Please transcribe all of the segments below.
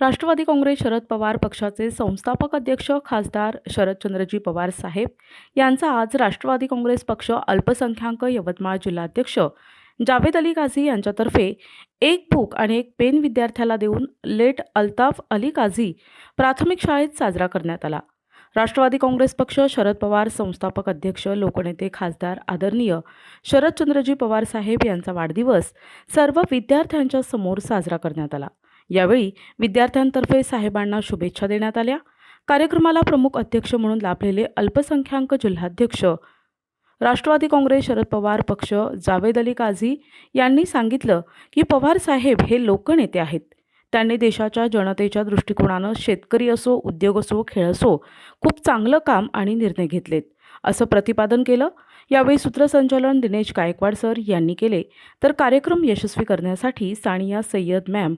राष्ट्रवादी काँग्रेस शरद पवार पक्षाचे संस्थापक अध्यक्ष खासदार शरदचंद्रजी पवार साहेब यांचा आज राष्ट्रवादी काँग्रेस पक्ष अल्पसंख्याक यवतमाळ जिल्हाध्यक्ष जावेद अली काझी यांच्यातर्फे एक बुक आणि एक पेन विद्यार्थ्याला देऊन लेट अल्ताफ अली काझी प्राथमिक शाळेत साजरा करण्यात आला. राष्ट्रवादी काँग्रेस पक्ष शरद पवार संस्थापक अध्यक्ष लोकनेते खासदार आदरणीय शरदचंद्रजी पवार साहेब यांचा वाढदिवस सर्व विद्यार्थ्यांच्या समोर साजरा करण्यात आला. यावेळी विद्यार्थ्यांतर्फे साहेबांना शुभेच्छा देण्यात आल्या. कार्यक्रमाला प्रमुख अध्यक्ष म्हणून लाभलेले अल्पसंख्याक जिल्हाध्यक्ष राष्ट्रवादी काँग्रेस शरद पवार पक्ष जावेद अली काझी यांनी सांगितलं की पवार साहेब हे लोकनेते आहेत. त्यांनी देशाच्या जनतेच्या दृष्टिकोनानं शेतकरी असो उद्योग असो खेळ असो खूप चांगलं काम आणि निर्णय घेतलेत असं प्रतिपादन केलं. यावेळी सूत्रसंचालन दिनेश गायकवाड सर यांनी केले. तर कार्यक्रम यशस्वी करण्यासाठी सानिया सय्यद मॅम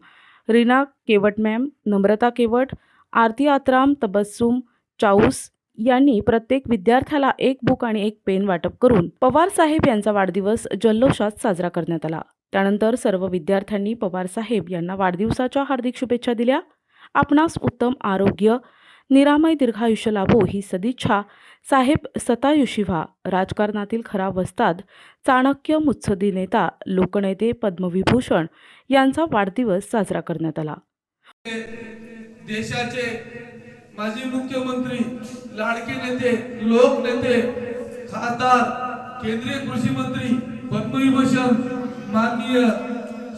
रीना केवट मॅम नम्रता केवट आरती आत्राम तबस्सुम चाऊस यांनी प्रत्येक विद्यार्थ्याला एक बुक आणि एक पेन वाटप करून पवार साहेब यांचा वाढदिवस जल्लोषात साजरा करण्यात आला. त्यानंतर सर्व विद्यार्थ्यांनी पवार साहेब यांना वाढदिवसाच्या हार्दिक शुभेच्छा दिल्या. आपणास उत्तम आरोग्य निरामय दीर्घायुष्य लाभो ही सदिच्छा. साहेब सतायुषी व्हा राजकारणातील खरा वस्ताद चाणक्य मुत्सदी नेता लोकनेते पद्मविभूषण यांचा वाढदिवस साजरा करण्यात आला. देशाचे माजी मुख्यमंत्री लाडके नेते लोकनेते खासदार केंद्रीय कृषी मंत्री पद्मविभूषण माननीय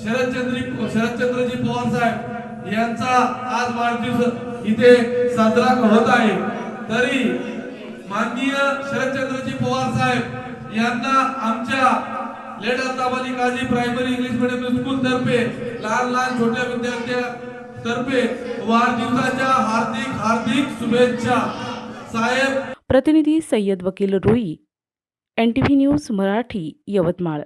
शरदचंद्री शरदचंद्रजी पवार साहेब यांचा आज वाढदिवस इथे साजरा होत आहे. तरी माननीय शरदचंद्रजी पवार साहेब यांना आमच्या late Attabali Kazi primary English medium school तर्फे लहान लहान छोट्या विद्यार्थ्या तर्फे वाढदिवसाच्या हार्दिक हार्दिक शुभेच्छा. साहेब. प्रतिनिधी Sayyad Vakil Rui N T V news Marathi Yavatmal.